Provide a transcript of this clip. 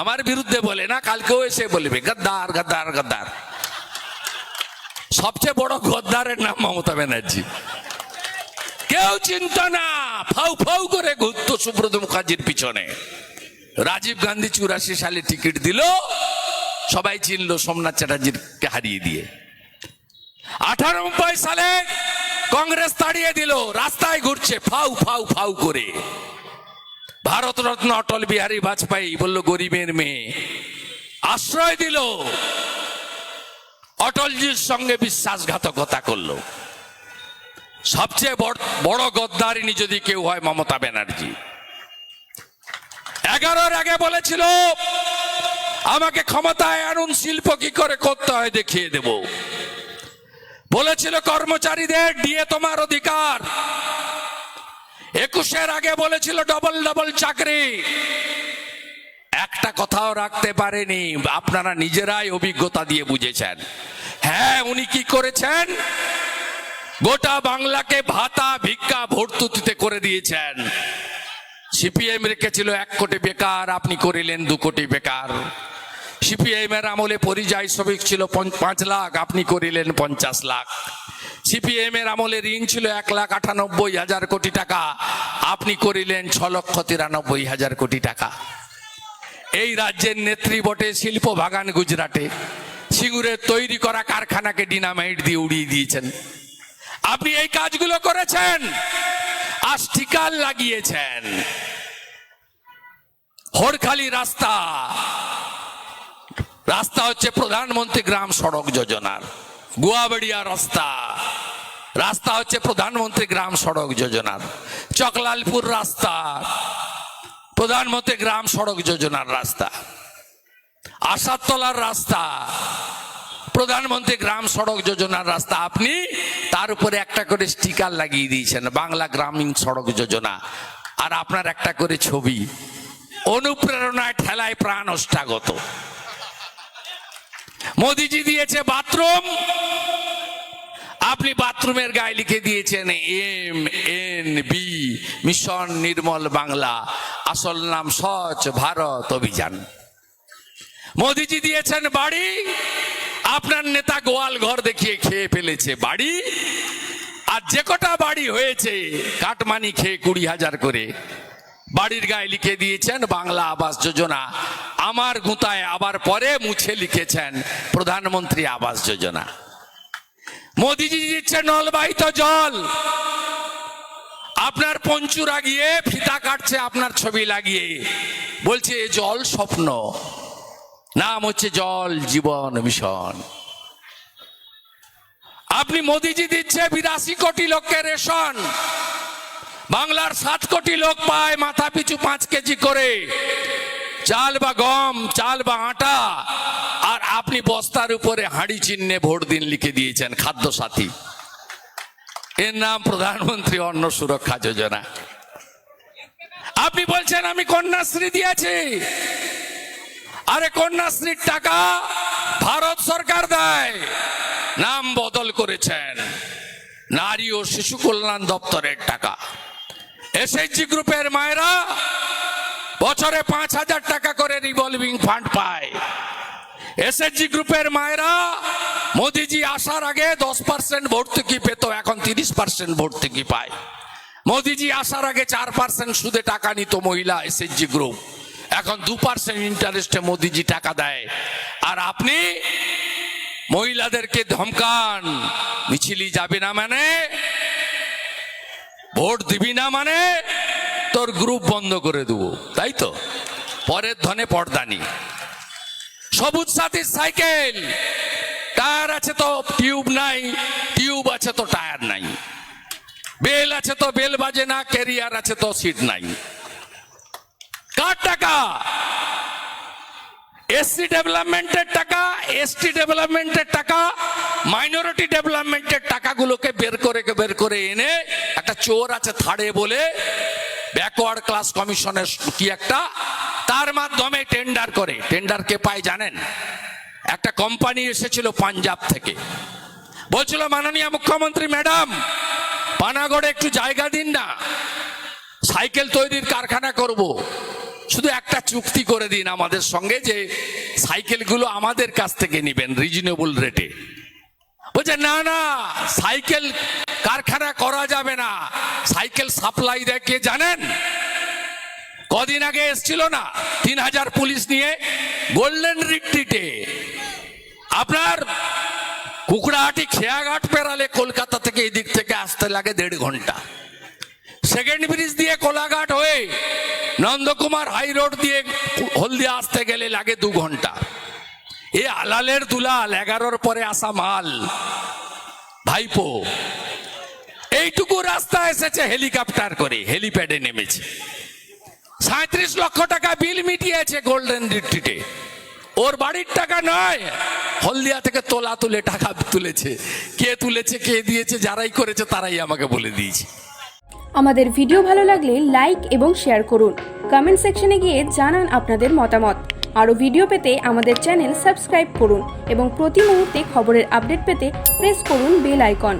আমার বিরুদ্ধে বলে না, কালকেও এসে বলবে, গদ্দার গদ্দার গদ্দার। সবচেয়ে বড় গদ্দারের নাম মমতা ব্যানার্জি। কেউ চিন্তা না, ফাউ ফাউ করে ঘুরতো সুব্রত মুখার্জির পিছনে। রাজীব গান্ধী চুরাশি সালে টিকিট দিল, সবাই চিনলো সোমনাথ চ্যাটার্জিকে হারিয়ে দিয়ে। আঠানব্বই সালে কংগ্রেস তাড়িয়ে দিল রাস্তায় ঘুরছে ফাউ ফাউ ফাউ করে ভারতরত্ন অটল বিহারী বাজপেয়ী বলল, গরিবের মেয়ে। আশ্রয় দিল। অটলজির সঙ্গে বিশ্বাসঘাতকতা করল। সবচেয়ে বড়- গদ্দারিনী যদি কেউ হয়, মমতা ব্যানার্জি। এগারোর আগে বলেছিল, আমাকে ক্ষমতায় আনুন, শিল্প কি করে করতে হয় দেখিয়ে দেব। বলেছিল, কর্মচারীদের দিয়ে তোমার অধিকার। একুশের আগে বলেছিল ডবল ডবল চাকরি। একটা কথাও রাখতে পারেনি। আপনারা নিজেরাই অভিজ্ঞতা দিয়ে বুঝেছেন। হ্যাঁ উনি কি করেছেন? গোটা বাংলাকে ভাতা, ভিক্ষা, ভর্তুতিতে করে দিয়েছেন। সিপিএম রেখেছিল এক কোটি বেকার, আপনি করিলেন দু কোটি বেকার। সিপিএম এর আমলে পরিযায়ী শ্রমিক ছিল পাঁচ লাখ, আপনি করিলেন পঞ্চাশ লাখ। সিপিএম এর আমলে ঋণ ছিল এক লাখ আটানব্বই হাজার কোটি টাকা। আপনি করিলেন ছ লক্ষ তিরানব্বই হাজার কোটি টাকা। এই রাজ্যের নেত্রী বটে শিল্প বাগান গুজরাটে। সিঙ্গুরের তৈরি করা কারখানাকে ডিনামাইট দিয়ে উড়িয়ে দিয়েছেন। আপনি এই কাজগুলো করেছেন। আস্টিকাল লাগিয়েছেন। হরখালি রাস্তা। রাস্তা হচ্ছে প্রধানমন্ত্রী গ্রাম সড়ক যোজনার। গুয়াবাড়িয়া রাস্তা। রাস্তা হচ্ছে প্রধানমন্ত্রী গ্রাম সড়ক যোজনার। চকলালপুর রাস্তা। প্রধানমন্ত্রী গ্রাম সড়ক যোজনার রাস্তা। আশাতলার রাস্তা। প্রধানমন্ত্রী গ্রাম সড়ক যোজনার রাস্তা। আপনি তার উপরে একটা করে স্টিকার লাগিয়ে দিয়েছেন, বাংলা গ্রামীণ সড়ক যোজনা। আর আপনার একটা করে ছবি, অনুপ্রেরণায় ঠেলায় প্রাণ অষ্টাগত। মোদিজি দিয়েছে বাথরুম। আপনি বাথরুমের গায়ে লিখে দিয়েছেন M, N, B, mission Nirmal Bangla. আসল নাম স্বচ্ছ ভারত অভিযান। মোদিজি দিয়েছেন বাড়ি। আপনার নেতা গোয়াল ঘর দেখিয়ে খেয়ে ফেলেছে বাড়ি। আর যে কটা বাড়ি হয়েছে, কাটমানি খেয়ে কুড়ি হাজার করে। বাড়ির গায়ে লিখে দিয়েছেন বাংলা আবাস যোজনা। আমার গুঁতায় আবার পরে মুছে লিখেছেন প্রধানমন্ত্রী আবাস যোজনা। মোদিজি দিচ্ছে নলবাহিত জল। আপনার পঞ্চু লাগিয়ে ফিতা কাটছে আপনার ছবি লাগিয়ে। বলছে, এ জল স্বপ্ন। নাম হচ্ছে জল জীবন মিশন। আপনি মোদিজি দিচ্ছে বিরাশি কোটি লোককে রেশন। বাংলার সাত কোটি লোক পায় মাথা পিছু পাঁচ কেজি করে। চাল বা গম, চাল বা আটা, আর আপনি বস্তার উপরে হাঁড়ি চিহ্নে ভোট দিন লিখে দিয়েছেন খাদ্য সাথী এর নাম প্রধানমন্ত্রী অন্ন সুরক্ষা যোজনা। আপনি বলছেন, আমি কন্যাশ্রী দিয়েছি। আরে কন্যাশ্রীর টাকা ভারত সরকার দেয়। নাম বদল করেছেন নারী ও শিশু কল্যাণ দপ্তরের টাকা। এসএইচজি গ্রুপের মায়েরা বছরে পাঁচ হাজার টাকা করে রিভলভিং ফান্ড পায়। এসএসজি গ্রুপের মায়েরা, মোদিজি আসার আগে দশ পার্সেন্ট ভর্তুকি পেত, এখন তিরিশ পার্সেন্ট ভর্তুকি পায়। মোদিজি আসার আগে চার পার্সেন্ট সুদে টাকা নিত মহিলা এসএসজি গ্রুপ এখন দু পার্সেন্ট ইন্টারেস্টে মোদিজি টাকা দেয়। আর আপনি মহিলাদেরকে ধমকান মিছিলি যাবে না মানে ভোট দিবি না মানে তোর গ্রুপ বন্ধ করে দেবো, তাই তো? পরের ধনে পর্দানি সবুজ সাথী সাইকেল, টায়ার আছে তো টিউব নাই, টিউব আছে তো টায়ার নাই। বেল আছে তো বেল বাজে না, ক্যারিয়ার আছে তো সিট নাই। কার টাকা? এসসি ডেভেলপমেন্টের টাকা এসটি ডেভেলপমেন্টের টাকা মাইনরিটি ডেভেলপমেন্টের টাকাগুলোকে বের করে বের করে এনে একটা চোর আছে থাড়ে বলে ব্যাকওয়ার্ড ক্লাস কমিশনের কি একটা? তার মাধ্যমে টেন্ডার করে। টেন্ডার কে পায় জানেন? একটা কোম্পানি এসেছিল পাঞ্জাব থেকে। বলছিল, মাননীয় মুখ্যমন্ত্রী ম্যাডাম পানাগড়ে একটু জায়গা দিন না। সাইকেল তৈরির কারখানা করব। শুধু একটা চুক্তি করে দিন আমাদের সঙ্গে যে সাইকেলগুলো আমাদের কাছ থেকে নেবেন রিজনেবল রেটে বলছে, না না, সাইকেল কারখানা করা যাবে না। সাইকেল সাপ্লাই দেয় কে জানেন? কদিন আগে এসছিল না? তিন হাজার পুলিশ নিয়ে গোল্ডেন রিট্রিটে। আপনার কুকড়াহাটি খেয়াঘাট পেরালে কলকাতা থেকে এই দিক থেকে আসতে লাগে দেড় ঘণ্টা। সেকেন্ড ব্রিজ দিয়ে কোলাঘাট হয়ে নন্দকুমার হাই রোড দিয়ে হলদিয়া আসতে গেলে লাগে দু ঘণ্টা। এ আলালের দুলাল, এগারোর পরে আসা মাল। ভাইপো এইটুকু রাস্তা এসেছে হেলিকপ্টার করে, হেলিপ্যাডে নেমেছে। সাঁত্রিশ লক্ষ টাকা বিল মিটিয়েছে গোল্ডেন রিট্রিটে ওর বাড়ির টাকা নয়, হলদিয়া থেকে তোলা তুলে টাকা তুলেছে। কে তুলেছে, কে দিয়েছে, যারাই করেছে, তারাই আমাকে বলে দিয়েছে। আমাদের ভিডিও ভালো লাগলে লাইক এবং শেয়ার করুন। কমেন্ট সেকশনে গিয়ে জানান আপনাদের মতামত। আরও ভিডিও পেতে আমাদের চ্যানেল সাবস্ক্রাইব করুন এবং প্রতি মুহূর্তে খবরের আপডেট পেতে প্রেস করুন বেল আইকন।